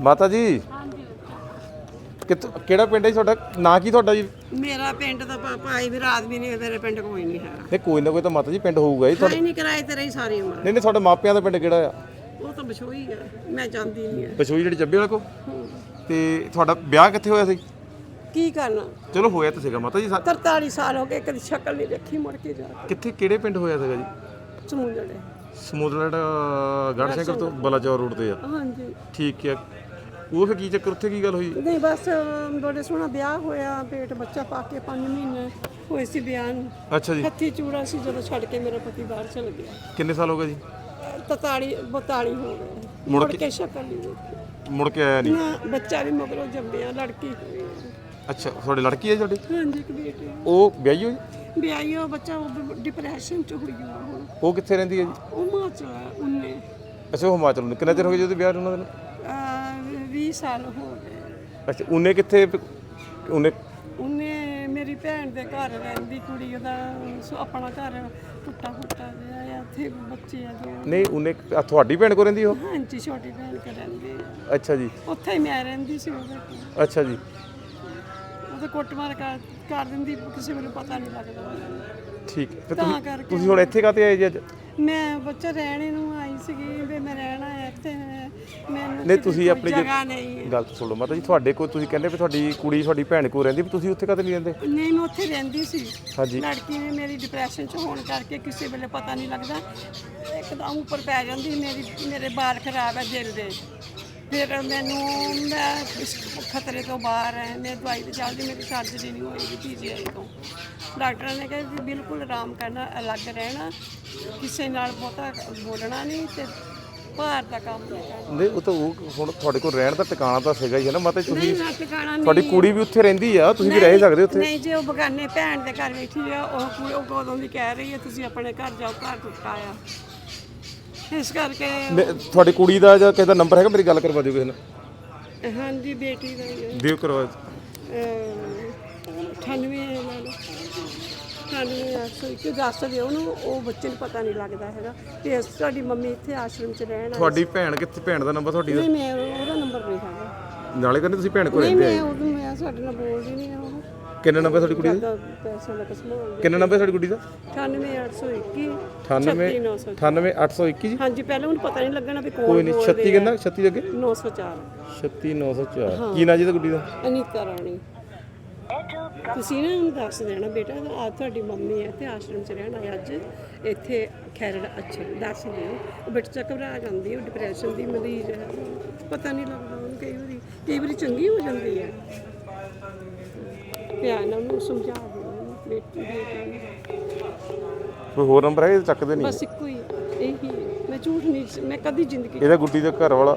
ਮਾਤਾ ਜੀ? ਕਿੱਥੋਂ ਕਿਹੜਾ ਪਿੰਡ ਹੈ ਜੀ ਤੁਹਾਡਾ? ਨਾਂ ਕੀ ਤੁਹਾਡਾ ਜੀ? ਮੇਰਾ ਪਿੰਡ ਦਾ ਭਾ- ਭਾਈ ਵੀ ਰਾਤ ਵੀ ਨਹੀਂ ਮੇਰੇ ਪਿੰਡ ਕੋਈ ਨਹੀਂ ਹੈ ਨਹੀਂ ਕੋਈ ਨਾ ਕੋਈ ਤਾਂ ਮਾਤਾ ਜੀ ਪਿੰਡ ਹੋਊਗਾ ਜੀ ਤੁਹਾਡਾ। ਕੋਈ ਨਹੀਂ ਕਿਰਾਏ ਤੇ ਰਹੀ ਸਾਰੀ ਉਮਰ। ਨਹੀਂ ਨਹੀਂ ਤੁਹਾਡੇ ਮਾਪਿਆਂ ਦਾ ਪਿੰਡ ਕਿਹੜਾ ਆ? ਉਹ ਤਾਂ ਬਛੋਈ ਹੈ ਮੈਂ ਜਾਂਦੀ ਨਹੀਂ ਹੈ ਪਛੋਈ ਜਿਹੜੀ ਚੱਬੇ ਵਾਲਾ ਕੋ ਤੇ ਤੁਹਾਡਾ ਵਿਆਹ ਕਿੱਥੇ ਹੋਇਆ ਸੀ? ਕੀ ਕਰਨਾ? ਚਲੋ ਹੋਇਆ ਤਾਂ ਸੀਗਾ ਮਾਤਾ ਜੀ ਸਾ- 43 ਸਾਲ ਹੋ ਗਏ ਕਦੀ ਸ਼ਕਲ ਨਹੀਂ ਦੇਖੀ ਮੁੜ ਕੇ ਜਾ ਕਿੱਥੇ ਕਿਹੜੇ ਪਿੰਡ ਹੋਇਆ ਸੀਗਾ ਜੀ? ਸਮੁੰਦੜੇ ਸਮੁੰਦਰੜਾ ਗੜਸ਼ੰਕਰ ਤੋਂ ਬਲਾਚੌਰ ਰੋਡ ਤੇ ਆ। ਹਾਂਜੀ। ਠੀਕ ਹੈ ਉਹ ਫਿਰ ਕੀ ਚੱਕਰ ਉੱਥੇ ਕੀ ਗੱਲ ਹੋਈ? ਨਹੀਂ ਬਸ ਅਮ, ਬੜੇ ਸੋਹਣਾ ਵਿਆਹ ਹੋਇਆ ਪੇਟ ਬੱਚਾ ਪਾ ਕੇ 5 ਮਹੀਨੇ ਹੋਏ ਸੀ ਵਿਆਹ ਨੂੰ। ਅੱਛਾ ਜੀ। ਹੱਥੀ ਚੂੜਾ ਸੀ ਜਦੋਂ ਛੱਡ ਕੇ ਮੇਰਾ ਪਤੀ ਬਾਹਰ ਚਲ ਗਿਆ। ਕਿੰਨੇ ਸਾਲ ਹੋ ਗਏ ਜੀ? 43 42 ਹੋ ਗਏ। ਮੁੜ ਮੁੜ ਕੇ- ਕੇ ਸ਼ਕਲ ਨਹੀਂ ਦੇਖੀ। ਮੁੜ ਕੇ ਆਇਆ ਨਹੀਂ? ਨਾ ਬੱਚਾ ਵੀ ਮਗਰੋਂ ਜੰਮਿਆ ਲੜਕੀ ਹੋਈ। ਅੱਛਾ ਤੁਹਾਡੀ ਲੜਕੀ ਹੈ ਤੁਹਾਡੀ? ਹਾਂਜੀ ਇੱਕ ਬੇਟੀ ਉਹ ਵਿਆਹੀ ਹੋਈ? ਵਿਆਹੀ ਉਹ ਬੱਚਾ ਡਿਪਰੈਸ਼ਨ ਚ ਹੋਈ ਆ ਹੁਣ। ਉਹ ਕਿੱਥੇ ਰਹਿੰਦੀ ਹੈ ਜੀ? ਉਹ ਮਾਚਲਾ ਉਹਨੇ। ਅੱਛਾ ਉਹ ਹਿਮਾਚਲ ਨੂੰ। ਕਿੰਨਾ ਚਿਰ ਹੋ ਗਿਆ ਜੀ ਉਹਦੇ ਵਿਆਹ ਨੂੰ ਉਹਨਾਂ ਨੂੰ ਅਹ, 20 ਸਾਲ ਹੋ ਗਏ। ਅੱਛਾ ਉਹਨੇ ਕਿੱਥੇ ਉਹਨੇ ਉਹਨੇ ਮੇਰੀ ਭੈਣ ਦੇ ਘਰ ਰਹਿੰਦੀ ਕੁੜੀ ਉਹਦਾ ਸੋ ਆਪਣਾ ਘਰ ਟੁੱਟਾ ਫੁੱਟਾ ਜਿਹਾ ਆ ਉੱਥੇ ਬੱਚੇ ਆ ਦੋ। ਨਹੀਂ ਉਹਨੇ ਆ ਤੁਹਾਡੀ ਭੈਣ ਕੋ ਰਹਿੰਦੀ ਉਹ? ਹਾਂਜੀ ਛੋਟੀ ਭੈਣ ਕੇ ਰਹਿੰਦੀ ਆ। ਅੱਛਾ ਜੀ। ਉੱਥੇ ਹੀ ਮੈਂ ਰਹਿੰਦੀ ਸੀ ਉਹਦੇ ਕੋਲ। ਅੱਛਾ ਜੀ। ਉਹਦੇ ਕੁੱਟਮਾਰ ਕਰ ਕਰ ਦਿੰਦੀ ਕਿਸੇ ਵੇਲੇ ਪਤਾ ਨਹੀਂ ਲੱਗਦਾ। ਠੀਕ ਹੈ। ਫਿਰ ਤਾਂ ਤੁਸੀਂ ਕਰਕੇ ਤੁਸੀਂ ਹੁਣ ਇੱਥੇ ਕਾਤੇ ਆਏ ਜੀ ਅੱਜ? ਮੈਂ ਬੱਚਾ ਰਹਿਣੇ ਨੂੰ ਆਈ ਸੀਗੀ ਵੀ ਮੈਂ ਰਹਿਣਾ ਹੈ ਇੱਥੇ ਮੈਨੂੰ ਨਹੀਂ, ਤੁਸੀਂ ਕੋਈ ਆਪਣੀ ਜੇ- ਜਗ੍ਹਾ ਨਹੀਂ ਹੈ। ਗੱਲ ਤਾਂ ਸੁਣੋ ਮਾਤਾ ਜੀ ਤੁਹਾਡੇ ਕੋਲ ਤੁਸੀਂ ਕਹਿੰਦੇ ਵੀ ਤੁਹਾਡੀ ਕੁੜੀ ਤੁਹਾਡੀ ਭੈਣ ਕੋਲ ਰਹਿੰਦੀ ਵੀ ਤੁਸੀਂ ਉੱਥੇ ਕਾਤੇ ਨਹੀਂ ਰਹਿੰਦੇ? ਨਹੀਂ ਮੈਂ ਉੱਥੇ ਰਹਿੰਦੀ ਸੀ। ਹਾਂਜੀ। ਲੜਕੀ ਨੇ ਮੇਰੀ ਡਿਪਰੈਸ਼ਨ ਚ ਹੋਣ ਕਰਕੇ ਕਿਸੇ ਵੇਲੇ ਪਤਾ ਨਹੀਂ ਲੱਗਦਾ। ਇੱਕਦਮ ਉੱਪਰ ਪੈ ਜਾਂਦੀ ਮੇਰੀ ਮੇਰੇ ਬਾਲ ਖਰਾਬ ਹੈ ਦਿਲ ਦੇ। ਫਿਰ ਮੈਨੂੰ ਮੈਂ ਇਸ ਖਤਰੇ ਤੋਂ ਬਾਹਰ ਹੈ ਮੈਂ ਦਵਾਈ ਤੇ ਚੱਲਦੀ ਮੇਰੀ ਸਰਜਰੀ ਨਹੀਂ ਹੋਏਗੀ ਪੀਜੀਆਈ ਤੋਂ। ਡਾਕਟਰਾਂ ਨੇ ਕਿਹਾ ਵੀ ਬਿਲਕੁਲ ਆਰਾਮ ਕਰਨਾ ਅਲੱਗ ਰਹਿਣਾ ਕਿਸੇ ਨਾਲ ਬਹੁਤਾ ਬੋਲਣਾ ਨਹੀਂ ਤੇ ਬਾਹਰ ਦਾ ਕੰਮ ਨਹੀਂ ਕਰਨਾ। ਨਹੀਂ ਉਹ ਤਾਂ ਉਹ ਹੁਣ ਤੁਹਾਡੇ ਕੋਲ ਰਹਿਣ ਦਾ ਟਿਕਾਣਾ ਤਾਂ ਸੀਗਾ ਹੀ ਹੈ ਨਾ ਮਾਤਾ ਤੁਸੀਂ ਨਹੀਂ ਨਾ ਟਿਕਾਣਾ ਤੁਹਾਡੀ ਨਹੀਂ ਕੁੜੀ ਵੀ ਉੱਥੇ ਰਹਿੰਦੀ ਆ ਤੁਸੀਂ ਵੀ ਰਹਿ ਸਕਦੇ ਉੱਥੇ। ਨਹੀਂ ਜੇ ਉਹ ਬਗਾਨੇ ਭੈਣ ਦੇ ਘਰ ਬੈਠੀ ਆ ਉਹ ਉਹ ਕਦੋਂ ਦੀ ਕਹਿ ਰਹੀ ਹੈ ਤੁਸੀਂ ਆਪਣੇ ਘਰ ਜਾਓ ਘਰ ਟੁੱਟਾ ਆ। ਇਸ ਕਰਕੇ ਮੈਂ- ਤੁਹਾਡੀ ਕੁੜੀ ਦਾ ਜਾਂ ਕਿਸੇ ਦਾ ਨੰਬਰ ਹੈਗਾ? ਮੇਰੀ ਗੱਲ ਕਰਵਾ ਦਿਓ ਕਿਸੇ ਨਾਲ। ਹਾਂਜੀ ਬੇਟੀ ਦਾ ਹੀ ਹੈ। ਦਿਓ ਕਰਵਾ ਅਹ, 98 ਲਾ ਲਓ 98 ਕਿ ਦੱਸ ਦਿਓ ਉਹਨੂੰ ਉਹ ਬੱਚੇ ਨੂੰ ਪਤਾ ਨਹੀਂ ਲੱਗਦਾ ਹੈਗਾ। ਤੇ ਇਸ- ਤੁਹਾਡੀ ਮੰਮੀ ਇੱਥੇ ਆਸ਼ਰਮ 'ਚ ਰਹਿਣ ਆਈ ਤੁਹਾਡੀ ਭੈਣ ਕਿੱਥੇ ਭੈਣ ਦਾ ਨੰਬਰ ਤੁਹਾਡੀ ਦਾ? ਨਹੀਂ ਮੈਂ ਉਹਦਾ ਨੰਬਰ ਨਹੀਂ ਹੈਗਾ। ਨਾਲੇ ਕਹਿੰਦੇ ਤੁਸੀਂ ਭੈਣ ਕੋਲ ਨਹੀਂ ਰਹਿੰਦੇ ਮੈਂ ਉਹਨੂੰ ਮੈਂ ਸਾਡੇ ਨਾਲ ਬੋਲਦੀ ਨਹੀਂ ਆ ਉਹ। ਕਿੰਨਾ ਨੰਬਰ ਤੁਹਾਡੀ ਕੁੜੀ ਦਾ? ਪੈਸਾ ਦਾ ਕਸਮਾਨ ਕਿੰਨਾ ਨੰਬਰ ਤੁਹਾਡੀ ਕੁੜੀ ਦਾ? 98821 98 36900 98821 ਜੀ? ਹਾਂਜੀ ਪਹਿਲਾਂ ਉਹਨੂੰ ਪਤਾ ਨਹੀਂ ਲੱਗਣਾ ਵੀ ਕੋਈ ਨਹੀਂ 36 ਕਿੰਨਾ 36 ਦੇ ਅੱਗੇ? 904 36904 ਕੀ ਨਾਂ ਜੀ ਦਾ ਗੁੱਡੀ ਦਾ? ਅਨੀਤਾ ਰਾਣੀ। ਤੁਸੀਂ ਨਾ ਉਹਨੂੰ ਦੱਸ ਦੇਣਾ ਬੇਟਾ ਆ ਤੁਹਾਡੀ ਮੰਮੀ ਹੈ ਤੇ ਆਸ਼ਰਮ ਚ ਰਹਿਣ ਆਇਆ ਅੱਜ। ਇੱਥੇ ਖੈਰੜ ਅੱਛਾ ਦੱਸ ਦਿਓ। ਉਹ ਬੱਚਾ ਘਬਰਾ ਜਾਂਦੀ ਉਹ ਡਿਪਰੈਸ਼ਨ ਦੀ ਮਰੀਜ਼ ਹੈ। ਪਤਾ ਨਹੀਂ ਲੱਗਦਾ ਉਹਨੂੰ ਕਈ ਵਾਰੀ ਕਈ ਵਾਰੀ ਚੰਗੀ ਹੋ ਜਾਂਦੀ ਹੈ। ਪਿਆਰ ਨਾਲ ਉਹਨੂੰ ਸਮਝਾ ਦਿਓ ਬੇਟੀ ਬੇਟੀ ਨੂੰ। ਕੋਈ ਹੋਰ ਨੰਬਰ ਹੈ ਇਹ ਚੱਕਦੇ ਨਹੀਂ? ਬਸ ਇੱਕੋ ਹੀ ਇਹੀ। ਮੈਂ ਝੂਠ ਨਹੀਂ ਮੈਂ ਕਦੀ ਜ਼ਿੰਦਗੀ 'ਚ ਇਹਦਾ ਗੁੱਡੀ ਦਾ ਘਰ ਵਾਲਾ?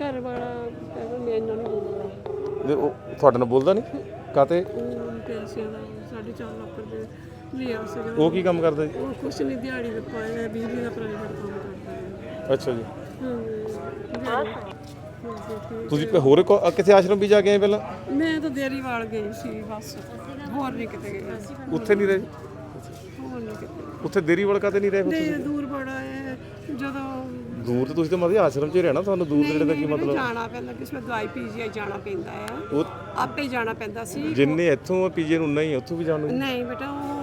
ਘਰ ਵਾਲਾ ਕਹਿੰਦਾ ਮੈਂ ਇਹਨਾਂ ਨੂੰ ਬੋਲਦਾ ਜੇ ਉਹ ਤੁਹਾਡੇ ਨਾਲ ਬੋਲਦਾ ਨਹੀਂ? ਕਾਤੇ? ਉਹ ਪੈਸਿਆਂ ਦਾ 4.5 ਲੱਖ ਰੁਪਏ ਲਿਆ ਸੀਗਾ। ਉਹ ਕੀ ਕੰਮ ਕਰਦਾ ਜੀ? ਉਹ ਕੁਛ ਨਹੀਂ ਦਿਹਾੜੀ ਦਾ ਪਾਇਆ ਬਿਜਲੀ ਦਾ ਪ੍ਰਾਈਵੇਟ ਕੰਮ ਕਰਦਾ। ਹੈ ਅੱਛਾ ਜੀ। ਹਾਂ। ਤੁਸੀਂ ਕੋਈ ਹੋਰ ਕੋ- ਕਿਸੇ ਆਸ਼ਰਮ ਵੀ ਜਾ ਕੇ ਆਏ ਪਹਿਲਾਂ? ਮੈਂ ਤਾਂ ਦੇਰੀ ਵਾਲ ਗਈ ਸੀ ਬਸ। ਹੋਰ ਨਹੀਂ ਕਿਤੇ ਗਈ ਉੱਥੇ ਨਹੀਂ ਰਹੇ? ਹੋਰ ਨਹੀਂ ਕਿਤੇ। ਉੱਥੇ ਦੇਰੀ ਵਾਲ ਕਾਤੇ ਨਹੀਂ ਰਹੇ ਫਿਰ? ਦੇ ਦੂਰ ਬੜਾ ਹੈ। ਜਦੋਂ ਦੂਰ ਤੇ ਤੁਸੀਂ ਤਾਂ ਮਤਲਬ ਆਸ਼ਰਮ 'ਚ ਹੀ ਰਹਿਣਾ ਤੁਹਾਨੂੰ ਦੂਰ ਨੇੜੇ ਦਾ ਕੀ ਮਤਲਬ? ਜਾਣਾ ਪੈਂਦਾ ਕਿਸੇ ਵੇਲੇ ਦਵਾਈ ਪੀਜੀਆਈ ਜਾਣਾ ਪੈਂਦਾ ਹੈ। ਉਹ ਆਪੇ ਜਾਣਾ ਪੈਂਦਾ ਸੀ। ਜਿੰਨੇ ਇੱਥੋਂ ਪੀਜੇ ਨੂੰ ਉਨਾ ਹੀ ਉੱਥੋਂ ਵੀ ਜਾਣ ਨੂੰ? ਨਹੀਂ ਬੇਟਾ ਉਹ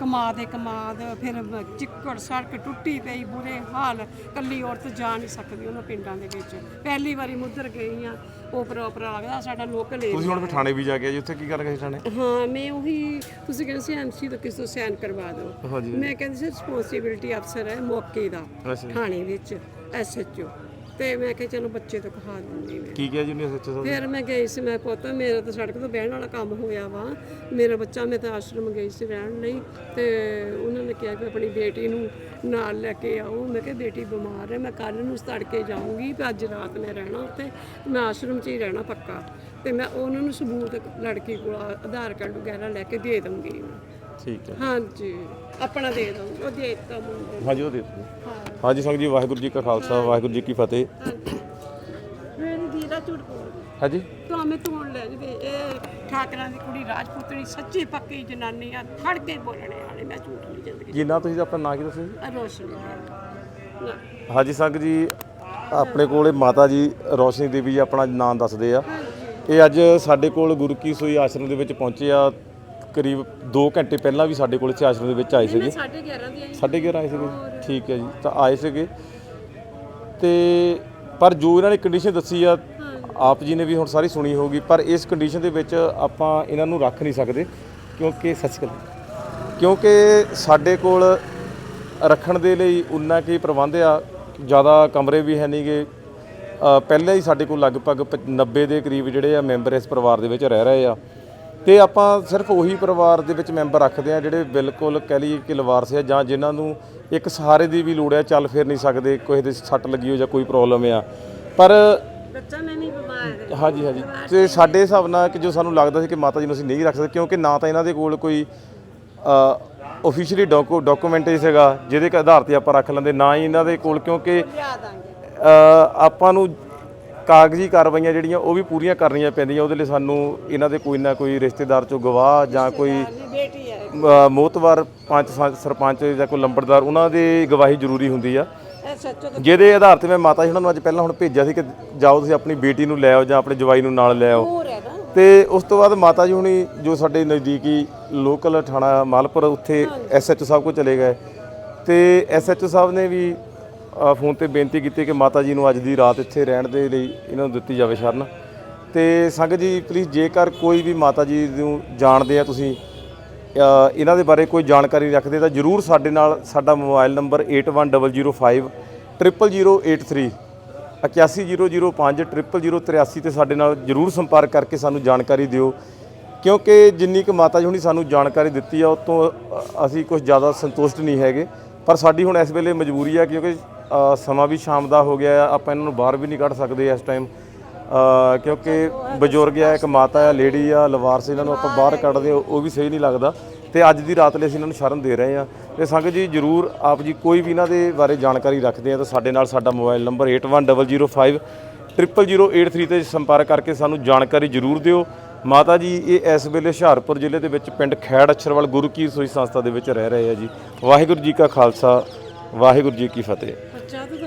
ਕਮਾ ਦੇ ਕਮਾ ਦੇ ਫਿਰ ਚਿੱਕੜ ਸੜਕ ਟੁੱਟੀ ਪਈ ਬੁਰੇ ਹਾਲ। ਕੱਲੀ ਔਰਤ ਜਾ ਨਹੀਂ ਸਕਦੀ ਉਹਨਾਂ ਪਿੰਡਾਂ ਦੇ ਵਿੱਚ। ਪਹਿਲੀ ਵਾਰੀ ਮੁੱਧਰ ਗਈ ਆ ਉਪਰ ਉਪਰ ਲੱਗਦਾ ਸਾਡਾ ਲੋਕਲ ਤੁਸੀਂ ਹੁਣ ਥਾਣੇ ਵੀ ਜਾ ਕੇ ਆਏ ਜੀ ਉੱਥੇ ਕੀ ਕਰ ਗਏ ਥਾਣੇ? ਹਾਂ ਮੈਂ ਉਹੀ ਤੁਸੀਂ ਕਹਿੰਦੇ ਸੀ ਐਮਸੀ ਤੋਂ ਕਿਸ ਤੋਂ ਸਾਈਨ ਕਰਵਾ ਦਿਓ। ਮੈਂ ਕਹਿੰਦੀ ਸੀ ਰਿਸਪੌਂਸਿਬਿਲਟੀ ਅਫਸਰ ਹੈ ਮੌਕੇ ਦਾ। ਥਾਣੇ ਵਿੱਚ ਐਸਐਚਓ ਤੇ ਮੈਂ ਕਿਹਾ ਚਲੋ ਬੱਚੇ ਤੋਂ ਕਹਾ ਦਿੰਦੀ ਮੈਂ। ਕੀ ਕਿਹਾ ਜੀ ਉਹਨੇ ਸੱਚੇ ਸਾਹਿਬ ਫਿਰ ਮੈਂ ਗਈ ਸੀ ਮੈਂ ਪੁੱਤ ਮੇਰਾ ਤਾਂ ਸੜਕ ਤੋਂ ਬਹਿਣ ਵਾਲਾ ਕੰਮ ਹੋਇਆ ਵਾ। ਮੇਰਾ ਬੱਚਾ ਮੈਂ ਤਾਂ ਆਸ਼ਰਮ ਗਈ ਸੀ ਰਹਿਣ ਲਈ ਤੇ ਉਹਨਾਂ ਨੇ ਕਿਹਾ ਕਿ ਆਪਣੀ ਬੇਟੀ ਨੂੰ ਨਾਲ ਲੈ ਕੇ ਆਓ। ਮੈਂ ਕਿਹਾ ਬੇਟੀ ਬਿਮਾਰ ਹੈ ਮੈਂ ਕੱਲ ਨੂੰ ਤੜਕੇ ਜਾਊਂਗੀ ਤੇ ਅੱਜ ਰਾਤ ਮੈਂ ਰਹਿਣਾ ਉੱਥੇ ਮੈਂ ਆਸ਼ਰਮ 'ਚ ਹੀ ਰਹਿਣਾ ਪੱਕਾ। ਤੇ ਮੈਂ ਉਹਨਾਂ ਨੂੰ ਸਬੂਤ ਲੜਕੀ ਕੋਲ ਆਧਾਰ ਕਾਰਡ ਵਗੈਰਾ ਲੈ ਕੇ ਦੇ ਦਊਂਗੀ। ਠੀਕ ਹੈ। ਹਾਂਜੀ। ਆਪਣਾ ਦੇ ਦਊਂਗੀ ਉਹ ਦੇ ਦਿੱਤਾ ਮੁੰਡੇ ਨੂੰ। ਹਾਂਜੀ ਉਹ ਦੇ ਦਿਓ ਹਾਂਜੀ ਸੰਗ ਜੀ ਵਾਹਿਗੁਰੂ ਜੀ ਕਾ ਖਾਲਸਾ ਵਾਹਿਗੁਰੂ ਜੀ ਕੀ ਫਤਿਹ। ਹਾਂਜੀ। ਮੇਰੀ ਦੀਦਾ ਝੂਠ ਬੋਲਦੀ ਹਾਂਜੀ। ਤਾਂ ਮੈਂ ਤੋੜ ਲੈ ਜਵੇ। ਇਹ ਠਾਕਰਾਂ ਦੀ ਕੁੜੀ ਰਾਜਪੂਤਣੀ ਸੱਚੀ ਪੱਕੀ ਜਨਾਨੀ ਆ। ਖੜ ਕੇ ਬੋਲਣੇ ਵਾਲੇ। ਮੈਂ ਝੂਠ ਨਹੀਂ ਜ਼ਿੰਦਗੀ ਕੀ ਨਾਂ ਤੁਸੀਂ ਆਪਣਾ ਨਾਂ ਕੀ ਦੱਸਿਆ ਜੀ? ਆ ਰੋਸ਼ਨੀ। ਨਾ। ਹਾਂਜੀ ਸੰਗ ਜੀ ਆਪਣੇ ਕੋਲ ਮਾਤਾ ਜੀ ਰੋਸ਼ਨੀ ਦੇਵੀ ਜੀ ਆਪਣਾ ਨਾਮ ਦੱਸਦੇ ਆ। ਇਹ ਅੱਜ ਸਾਡੇ ਕੋਲ ਗੁਰੂ ਕੀ ਸੋਈ ਆਸ਼ਰਮ ਦੇ ਵਿੱਚ ਪਹੁੰਚੇ ਆ। ਕਰੀਬ 2 ਘੰਟੇ ਪਹਿਲਾਂ ਵੀ ਸਾਡੇ ਕੋਲ ਇੱਥੇ ਆਸ਼ਰਮ ਦੇ ਵਿੱਚ ਆਏ ਸੀਗੇ। 11:30 ਦੀ ਆਈ ਸਾਢੇ 11 ਆਏ ਸੀਗੇ ਠੀਕ ਹੈ ਜੀ ਤਾਂ ਆਏ ਸੀਗੇ। ਤੇ ਪਰ ਜੋ ਇਹਨਾਂ ਨੇ ਕੰਡੀਸ਼ਨ ਦੱਸੀ ਆ ਆਪ ਜੀ ਨੇ ਵੀ ਹੁਣ ਸਾਰੀ ਸੁਣੀ ਹੋਗੀ ਪਰ ਇਸ ਕੰਡੀਸ਼ਨ ਦੇ ਵਿੱਚ ਆਪਾਂ ਇਹਨਾਂ ਨੂੰ ਰੱਖ ਨਹੀਂ ਸਕਦੇ ਕਿਉਂਕਿ ਸੱਚ ਗੱਲ ਕਿਉਂਕਿ ਸਾਡੇ ਕੋਲ ਰੱਖਣ ਦੇ ਲਈ ਉਨਾ ਕੀ ਪ੍ਰਬੰਧ ਆ ਜ਼ਿਆਦਾ ਕਮਰੇ ਵੀ ਹੈ ਨਹੀਂਗੇ ਪਹਿਲਾਂ ਹੀ ਸਾਡੇ ਕੋਲ ਲਗਭਗ ਪ- 90 ਦੇ ਕਰੀਬ ਜਿਹੜੇ ਆ ਮੈਂਬਰ ਇਸ ਪਰਿਵਾਰ ਦੇ ਵਿੱਚ ਰਹਿ ਰਹੇ ਆ। ਤੇ ਆਪਾਂ ਸਿਰਫ ਉਹੀ ਪਰਿਵਾਰ ਦੇ ਵਿੱਚ ਮੈਂਬਰ ਰੱਖਦੇ ਆ ਜਿਹੜੇ ਬਿਲਕੁਲ ਕਹਿ ਲਈਏ ਕਿ ਲਵਾਰਸ ਆ ਜਾਂ ਜਿਨ੍ਹਾਂ ਨੂੰ ਇੱਕ ਸਹਾਰੇ ਦੀ ਵੀ ਲੋੜ ਆ ਚੱਲ ਫਿਰ ਨਹੀਂ ਸਕਦੇ ਕੋਈ ਦੇ ਸੱਟ ਲੱਗੀ ਹੋ ਜਾਂ ਕੋਈ ਪ੍ਰੋਬਲਮ ਆ। ਪਰ ਬੱਚਾ ਮੈਂ ਨਹੀਂ ਬਿਮਾਰ ਹਾਂਜੀ ਹਾਂਜੀ। ਤੇ ਸਾਡੇ ਹਿਸਾਬ ਨਾਲ ਕਿ ਜੋ ਸਾਨੂੰ ਲੱਗਦਾ ਸੀ ਕਿ ਮਾਤਾ ਜੀ ਨੂੰ ਅਸੀਂ ਨਹੀਂ ਰੱਖ ਸਕਦੇ ਕਿਉਂਕਿ ਨਾ ਤਾਂ ਇਹਨਾਂ ਦੇ ਕੋਲ ਕੋਈ ਆਫੀਸ਼ੀਅਲੀ ਡਾਕੂਮੈਂਟ ਸੀਗਾ ਜਿਹਦੇ ਕੇ ਆਧਾਰ ਤੇ ਆਪਾਂ ਰੱਖ ਲੈਂਦੇ ਨਾ ਹੀ ਇਹਨਾਂ ਦੇ ਕੋਲ ਕਿਉਂਕਿ ਆਪਾਂ ਨੂੰ ਕਾਗਜ਼ੀ ਕਾਰਵਾਈਆਂ ਜਿਹੜੀਆਂ ਉਹ ਵੀ ਪੂਰੀਆਂ ਕਰਨੀਆਂ ਪੈਂਦੀਆਂ ਉਹਦੇ ਲਈ ਸਾਨੂੰ ਇਹਨਾਂ ਦੇ ਕੋਈ ਨਾ ਕੋਈ ਰਿਸ਼ਤੇਦਾਰ ਚੋਂ ਗਵਾਹ ਜਾਂ ਕੋਈ ਮੋਹਤਵਾਰ ਪੰਚ ਸਰਪੰਚ ਜਾਂ ਕੋਈ ਲੰਬੜਦਾਰ ਉਹਨਾਂ ਦੀ ਗਵਾਹੀ ਜ਼ਰੂਰੀ ਹੁੰਦੀ ਆ। ਜਿਹਦੇ ਆਧਾਰ ਤੇ ਮੈਂ ਮਾਤਾ ਜੀ ਉਹਨਾਂ ਨੂੰ ਅੱਜ ਪਹਿਲਾਂ ਹੁਣ ਭੇਜਿਆ ਸੀ ਕਿ ਜਾਓ ਤੁਸੀਂ ਆਪਣੀ ਬੇਟੀ ਨੂੰ ਲੈ ਆਓ ਜਾਂ ਆਪਣੇ ਜਵਾਈ ਨੂੰ ਨਾਲ ਲੈ ਆਓ। ਤੇ ਉਸ ਤੋਂ ਬਾਅਦ ਮਾਤਾ ਜੀ ਹੁਣੀ ਜੋ ਸਾਡੇ ਨਜ਼ਦੀਕੀ ਲੋਕਲ ਥਾਣਾ ਮਾਲਪੁਰ ਉੱਥੇ ਐਸਐਚਓ ਸਾਹਿਬ ਕੋਲ ਚਲੇ ਗਏ। ਤੇ ਐਸਐਚਓ ਸਾਹਿਬ ਨੇ ਵੀ ਫੋਨ ਤੇ ਬੇਨਤੀ ਕੀਤੀ ਕਿ ਮਾਤਾ ਜੀ ਨੂੰ ਅੱਜ ਦੀ ਰਾਤ ਇੱਥੇ ਰਹਿਣ ਦੇ ਲਈ ਇਹਨਾਂ ਨੂੰ ਦਿੱਤੀ ਜਾਵੇ ਸ਼ਰਨ। ਤੇ ਸੰਗਤ ਜੀ ਪਲੀਜ਼ ਜੇਕਰ ਕੋਈ ਵੀ ਮਾਤਾ ਜੀ ਨੂੰ ਜਾਣਦੇ ਆ ਤੁਸੀਂ ਇਹਨਾਂ ਦੇ ਬਾਰੇ ਕੋਈ ਜਾਣਕਾਰੀ ਰੱਖਦੇ ਤਾਂ ਜਰੂਰ ਸਾਡੇ ਨਾਲ ਸਾਡਾ ਮੋਬਾਈਲ ਨੰਬਰ 81005 00083 810005 ਤੇ ਸਾਡੇ ਨਾਲ ਜਰੂਰ ਸੰਪਰਕ ਕਰਕੇ ਸਾਨੂੰ ਜਾਣਕਾਰੀ ਦਿਓ। ਕਿਉਂਕਿ ਜਿੰਨੀ ਕੁ ਮਾਤਾ ਜੀ ਹੁਣੀ ਸਾਨੂੰ ਜਾਣਕਾਰੀ ਦਿੱਤੀ ਆ ਉਹ ਤੋਂ ਅਸੀਂ ਕੁਝ ਜ਼ਿਆਦਾ ਸੰਤੁਸ਼ਟ ਨਹੀਂ ਹੈਗੇ। ਪਰ ਸਾਡੀ ਹੁਣ ਇਸ ਵੇਲੇ ਮਜਬੂਰੀ ਆ ਕਿਉਂਕਿ ਸਮਾਂ ਵੀ ਸ਼ਾਮ ਦਾ ਹੋ ਗਿਆ ਆ, ਆਪਾਂ ਇਹਨਾਂ ਨੂੰ ਬਾਹਰ ਵੀ ਨਹੀਂ ਕੱਢ ਸਕਦੇ ਇਸ ਟਾਈਮ ਕਿਉਂਕਿ ਬਜ਼ੁਰਗ ਆ, ਇੱਕ ਮਾਤਾ ਆ ਲੇਡੀ ਆ ਲਵਾਰਸ ਇਹਨਾਂ ਨੂੰ ਆਪਾਂ ਬਾਹਰ ਕੱਢਦੇ ਉਹ ਉਹ ਵੀ ਸਹੀ ਨਹੀਂ ਲੱਗਦਾ। ਤੇ ਅੱਜ ਦੀ ਰਾਤ ਲਈ ਅਸੀਂ ਇਹਨਾਂ ਨੂੰ ਸ਼ਰਨ ਦੇ ਰਹੇ ਆ। ਤੇ ਸੰਗਤ ਜੀ, ਜਰੂਰ ਆਪ ਜੀ ਕੋਈ ਵੀ ਇਹਨਾਂ ਦੇ ਬਾਰੇ ਜਾਣਕਾਰੀ ਰੱਖਦੇ ਆ ਤਾਂ ਸਾਡੇ ਨਾਲ ਸਾਡਾ ਮੋਬਾਈਲ ਨੰਬਰ 81005 00083 ਤੇ ਸੰਪਰਕ ਕਰਕੇ ਸਾਨੂੰ ਜਾਣਕਾਰੀ ਜਰੂਰ ਦਿਓ। ਮਾਤਾ ਜੀ, ਇਹ ਇਸ ਵੇਲੇ ਹੁਸ਼ਿਆਰਪੁਰ ਜ਼ਿਲ੍ਹੇ ਦੇ ਵਿੱਚ ਪਿੰਡ ਖੈੜ ਅਛਰਵਾਲ ਗੁਰੂ ਕੀ ਸੋਈ ਸੰਸਥਾ ਦੇ ਵਿੱਚ ਰਹਿ ਰਹੇ ਆ ਜੀ। ਵਾਹਿਗੁਰੂ ਜੀ ਕਾ ਖਾਲਸਾ, ਵਾਹਿਗੁਰੂ ਜੀ ਕੀ ਫਤਿਹ। ਬੱਚਾ ਤਾਂ